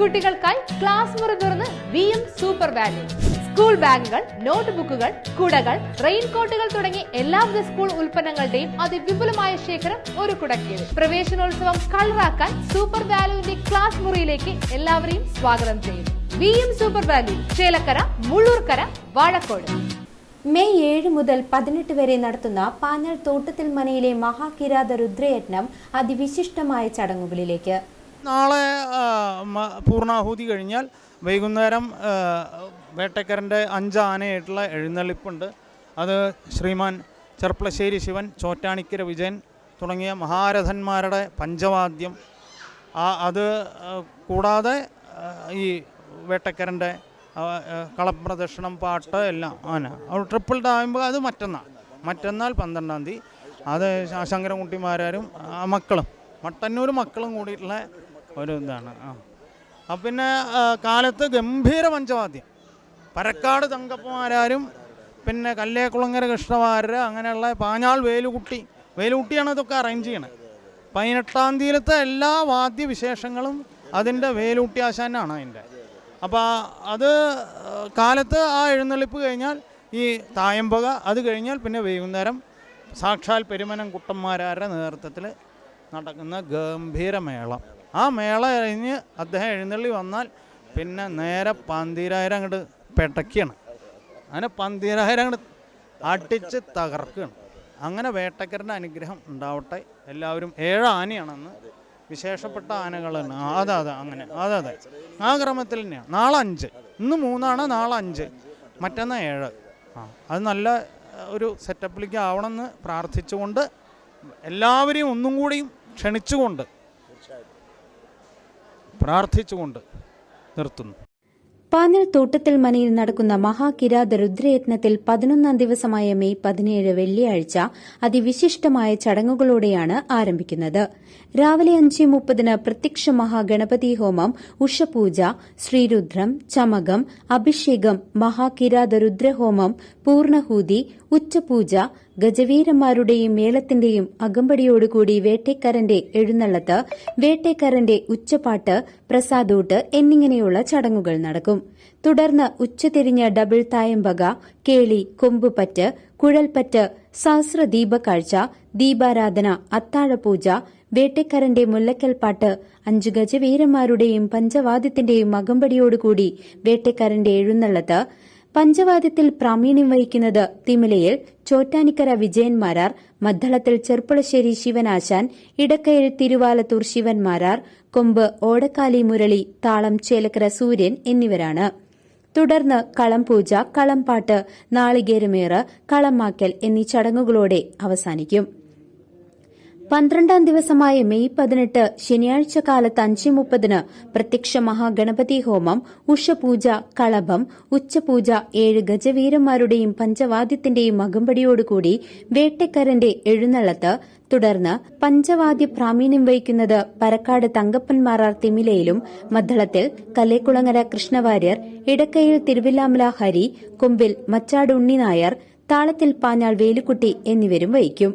കുട്ടികൾക്കായി ക്ലാസ് മുറി തുറന്ന് V M super value. School ബാഗുകൾ നോട്ട്ബുക്കുകൾ കുടകൾ റെയിൻകോട്ടുകൾ തുടങ്ങി എല്ലാവിധ സ്കൂൾ ഉൽപ്പന്നങ്ങളുടെയും അതിവിപുലമായ ശേഖരം ഒരു കുടക്കീഴിൽ. പ്രവേശനോത്സവം കളറാക്കാൻ സൂപ്പർ വാല്യൂവിന്റെ ക്ലാസ് മുറിയിലേക്ക് എല്ലാവരെയും സ്വാഗതം ചെയ്യുന്നു. V M super value Chelakkara Mullurkara Vazhakode. May ഏഴ് മുതൽ പതിനെട്ട് വരെ നടത്തുന്ന പാനൽ തോട്ടത്തിൽ മനയിലെ മഹാകിരാത രുദ്രയജ്ഞം അതിവിശിഷ്ടമായ ചടങ്ങുകളിലേക്ക്. നാളെ പൂർണാഹൂതി കഴിഞ്ഞാൽ വൈകുന്നേരം വേട്ടക്കരന്റെ അഞ്ച് ആനയായിട്ടുള്ള എഴുന്നള്ളിപ്പുണ്ട്. അത് ശ്രീമാൻ ചെർപ്പളശ്ശേരി ശിവൻ ചോറ്റാണിക്കര വിജയൻ തുടങ്ങിയ മഹാരഥന്മാരുടെ പഞ്ചവാദ്യം. ആ അത് കൂടാതെ ഈ വേട്ടക്കരന്റെ കളപ്രദക്ഷിണം പാട്ട് എല്ലാം അവർ ട്രിപ്പിൾ ആകുമ്പോൾ അത് മറ്റന്നാൾ മറ്റന്നാൾ പന്ത്രണ്ടാം തീയതി. അത് ശങ്കരൻകുട്ടിമാരും മക്കളും മട്ടന്നൂർ മക്കളും കൂടിയിട്ടുള്ള ഒരു ഇതാണ് ആ. അപ്പം പിന്നെ കാലത്ത് ഗംഭീര പഞ്ചവാദ്യം. പരക്കാട് തങ്കപ്പമാരും പിന്നെ കല്ലേക്കുളങ്ങര കൃഷ്ണവാരർ അങ്ങനെയുള്ള പാഞ്ഞാൾ വേലുകുട്ടി വേലുകുട്ടിയാണ് ഇതൊക്കെ അറേഞ്ച് ചെയ്യണത് പതിനെട്ടാം തീയതിയിലത്തെ എല്ലാ വാദ്യവിശേഷങ്ങളും അതിന്റെ വേലുകുട്ടി ആശാനാണ് അതിന്റെ. അപ്പോൾ അത് കാലത്ത് ആ എഴുന്നള്ളിപ്പ് കഴിഞ്ഞാൽ ഈ തായമ്പക അത് കഴിഞ്ഞാൽ പിന്നെ വൈകുന്നേരം സാക്ഷാൽ പെരുമനം കുട്ടന്മാരാരുടെ നേതൃത്വത്തിൽ നടക്കുന്ന ഗംഭീര മേളം. ആ മേള കഴിഞ്ഞ് അദ്ദേഹം എഴുന്നള്ളി വന്നാൽ പിന്നെ നേരെ പന്തീരായിരം അങ്ങോട്ട് പെട്ടക്കിയാണ് അങ്ങനെ പന്തീരായിരം അങ്ങോട്ട് അടിച്ച് തകർക്കുകയാണ് അങ്ങനെ വേട്ടക്കരന്റെ അനുഗ്രഹം ഉണ്ടാവട്ടെ. എല്ലാവരും ഏഴ് ആനയാണെന്ന് വിശേഷപ്പെട്ട ആനകൾ തന്നെ. അതെ അതെ അങ്ങനെ. അതെ അതെ. ആ ക്രമത്തിൽ തന്നെയാണ്. നാളെ അഞ്ച്. ഇന്ന് മൂന്നാണ് നാളെ അഞ്ച്. മറ്റന്നാൾ ഏഴ്. ആ അത് നല്ല ഒരു സെറ്റപ്പിലേക്ക് ആവണമെന്ന് പ്രാർത്ഥിച്ചുകൊണ്ട് എല്ലാവരെയും ഒന്നും കൂടിയും ക്ഷണിച്ചുകൊണ്ട് പ്രാർത്ഥിച്ചുകൊണ്ട് നിർത്തുന്നു. പാനൽ തോട്ടത്തിൽ മനയിൽ നടക്കുന്ന മഹാകിരാത രുദ്രയത്നത്തിൽ പതിനൊന്നാം ദിവസമായ മെയ് പതിനേഴ് വെള്ളിയാഴ്ച അതിവിശിഷ്ടമായ ചടങ്ങുകളോടെയാണ് ആരംഭിക്കുന്നത്. രാവിലെ അഞ്ച് മുപ്പതിന് പ്രത്യക്ഷ മഹാഗണപതി ഹോമം ഉഷപൂജ ശ്രീരുദ്രം ചമകം അഭിഷേകം മഹാകിരാത രുദ്രഹോമം പൂർണഹൂതി ഉച്ചപൂജ ഗജവീരന്മാരുടെയും മേളത്തിന്റെയും അകമ്പടിയോടുകൂടി വേട്ടേക്കാരന്റെ എഴുന്നള്ളത്ത് വേട്ടേക്കാരന്റെ ഉച്ചപ്പാട്ട് പ്രസാദൂട്ട് എന്നിങ്ങനെയുള്ള ചടങ്ങുകൾ നടക്കും. തുടർന്ന് ഉച്ചതിരിഞ്ഞ് ഡബിൾ തായമ്പക കേളി കൊമ്പുപറ്റ് കുഴൽപ്പറ്റ് സഹസ്രദീപക്കാഴ്ച ദീപാരാധന അത്താഴപൂജ വേട്ടക്കാരന്റെ മുല്ലക്കൽപ്പാട്ട് അഞ്ചു ഗജവീരന്മാരുടെയും പഞ്ചവാദ്യത്തിന്റെയും അകമ്പടിയോടുകൂടി വേട്ടക്കാരന്റെ എഴുന്നള്ളത്ത് പഞ്ചവാദ്യത്തിൽ പ്രാവീണ്യം വഹിക്കുന്നത് തിമിലയിൽ ചോറ്റാനിക്കര വിജയൻ മാരാർ മദ്ദളത്തിൽ ചെർപ്പളശ്ശേരി ശിവനാശാൻ ഇടക്കയിൽ തിരുവാലത്തൂർ ശിവൻ മാരാർ കൊമ്പ് ഓടക്കാലി മുരളി താളം ചേലക്കര സൂര്യൻ എന്നിവരാണ്. തുടർന്ന് കളം കളംപൂജ കളംപാട്ട് നാളികേരമേറ് കളമാക്കൽ എന്നീ ചടങ്ങുകളോടെ അവസാനിക്കും. പന്ത്രണ്ടാം ദിവസമായ മെയ് പതിനെട്ട് ശനിയാഴ്ച കാലത്ത് അഞ്ച് മുപ്പതിന് പ്രത്യക്ഷ മഹാഗണപതി ഹോമം ഉഷപൂജ കളഭം ഉച്ചപൂജ ഏഴ് ഗജവീരന്മാരുടെയും പഞ്ചവാദ്യത്തിന്റെയും അകമ്പടിയോടുകൂടി വേട്ടക്കരന്റെ എഴുന്നള്ളത്ത് തുടർന്ന് പഞ്ചവാദ്യ പ്രാവീണ്യം വഹിക്കുന്നത് പരക്കാട് തങ്കപ്പൻമാറാർ തിമിലയിലും മദ്ദളത്തിൽ കല്ലേക്കുളങ്ങര കൃഷ്ണവാര്യർ ഇടക്കയിൽ തിരുവില്ലാമല ഹരി കൊമ്പിൽ മച്ചാട് ഉണ്ണിനായർ താളത്തിൽ പാഞ്ഞാൾ വേലുക്കുട്ടി എന്നിവരും വഹിക്കും.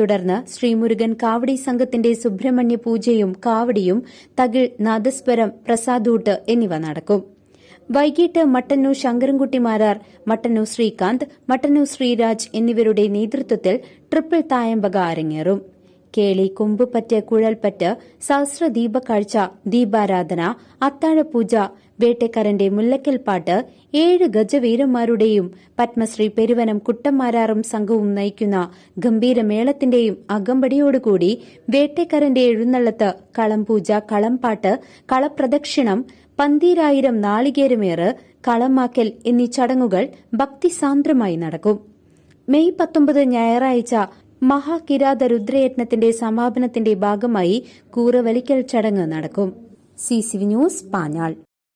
തുടർന്ന് ശ്രീമുരുകൻ കാവടി സംഘത്തിന്റെ സുബ്രഹ്മണ്യ പൂജയും കാവടിയും തകിൽ നാദസ്വരം പ്രസാദൂട്ട് എന്നിവ നടക്കും. വൈകിട്ട് മട്ടന്നൂർ ശങ്കരൻകുട്ടിമാരാർ മട്ടന്നൂർ ശ്രീകാന്ത് മട്ടന്നൂർ ശ്രീരാജ് എന്നിവരുടെ നേതൃത്വത്തിൽ ട്രിപ്പിൾ തായമ്പക അരങ്ങേറും. കേളി കൊമ്പുപറ്റ് കുഴൽപ്പറ്റ് സഹസ്രദീപക്കാഴ്ച ദീപാരാധന അത്താഴപൂജ വേട്ടക്കാരന്റെ മുല്ലക്കൽ പാട്ട് ഏഴ് ഗജവീരന്മാരുടെയും പത്മശ്രീ പെരുവനം കുട്ടന്മാരാറും സംഘവും നയിക്കുന്ന ഗംഭീരമേളത്തിന്റെയും അകമ്പടിയോടുകൂടി വേട്ടക്കാരന്റെ എഴുന്നള്ളത്ത് കളംപൂജ കളംപാട്ട് കളപ്രദക്ഷിണം പന്തീരായിരം നാളികേരമേറ് കളമാക്കൽ എന്നീ ചടങ്ങുകൾ ഭക്തിസാന്ദ്രമായി നടക്കും. മെയ് പത്തൊമ്പത് ഞായറാഴ്ച മഹാകിരാത രുദ്രയത്നത്തിന്റെ സമാപനത്തിന്റെ ഭാഗമായി കൂറവലിക്കൽ ചടങ്ങ് നടക്കും. C C news Panjal.